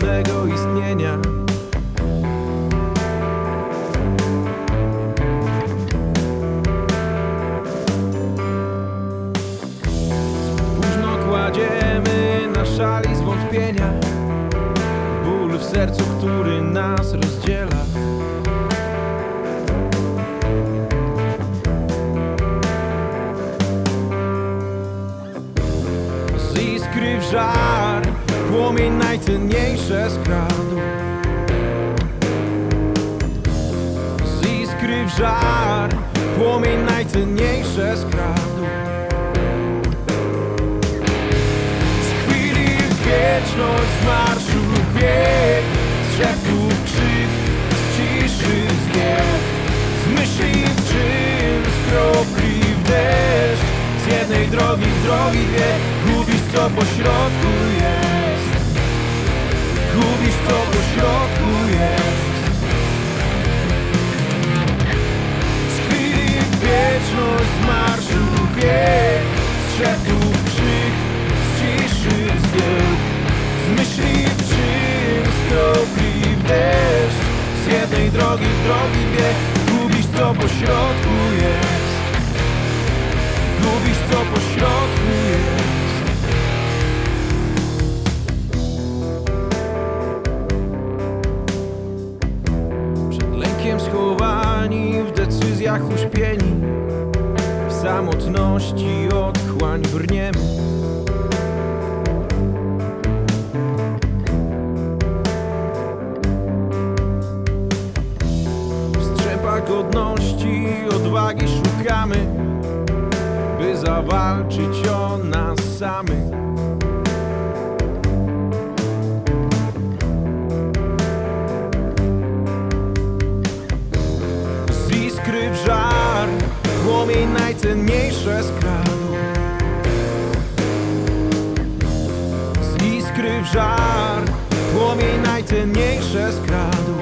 wspólnego istnienia. Późno kładziemy na szali zwątpienia Ból w sercu, który nas rozdziela Z iskry w żar Płomień najcenniejsze skradł. Z iskry w żar Płomień najcenniejsze skradł. Z chwili w wieczność z marszu w bieg Z szeptów krzyk, z ciszy zgieł Z myśli w czyn, z kropli w deszcz Z jednej drogi w drogi dwie. Gubisz co po środku jest Gubisz co po środku jest. Z chwili wieczność z bieg Z krzyk, z ciszy zgieł Z myśli w czyn, z deszcz. Z jednej drogi drogi dwie Gubisz co po środku jest. Gubisz co po środku jest uśpieni W samotności otchłań brniemy godności odwagi szukamy By zawalczyć o nas samych iskry w żar Płomień najcenniejsze skradł Z iskry w żar Płomień najcenniejsze skradł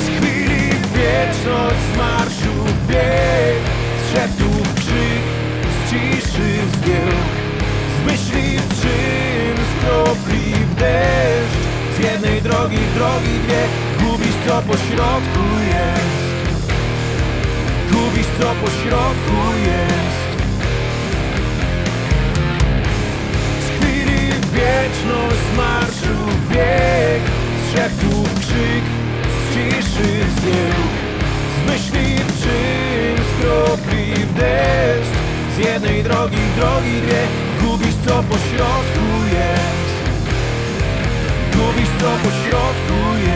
Z chwili wieczność z marszu bieg Z szeptów krzyk, z ciszy zgiełk. Z myśli w czyn, z kropli w deszcz Z jednej drogi w drogi dwie Gubisz co po środku jest. Gubisz co po środku jest. Z chwili wieczność marszu bieg. Z szeptów krzyk, z ciszy zgiełk Z myśli w czyn, z kropli w deszcz. Z jednej drogi w drogi dwie. Gubisz co po środku jest. Gubisz co po środku jest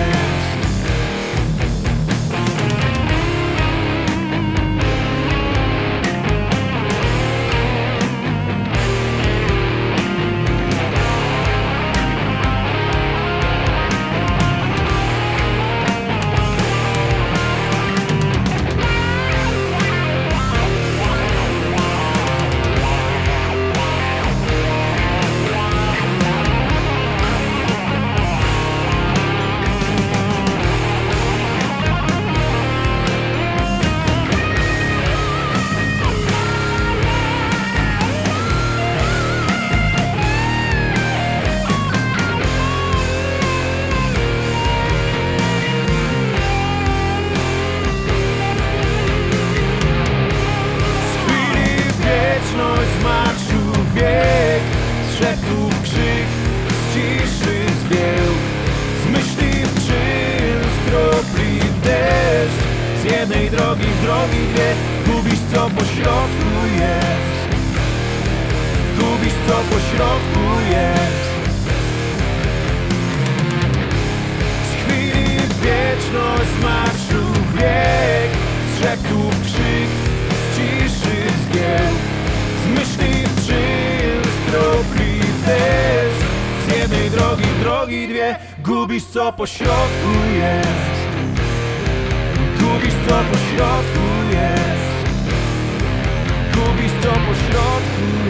Co po środku jest. Z chwili w wieczność z marszu w bieg Z szeptów krzyk, z ciszy zgiełk Z myśli w z kropli deszcz Z jednej drogi drogi dwie. Gubisz co po środku jest. Gubisz co po środku jest. Gubisz co po środku jest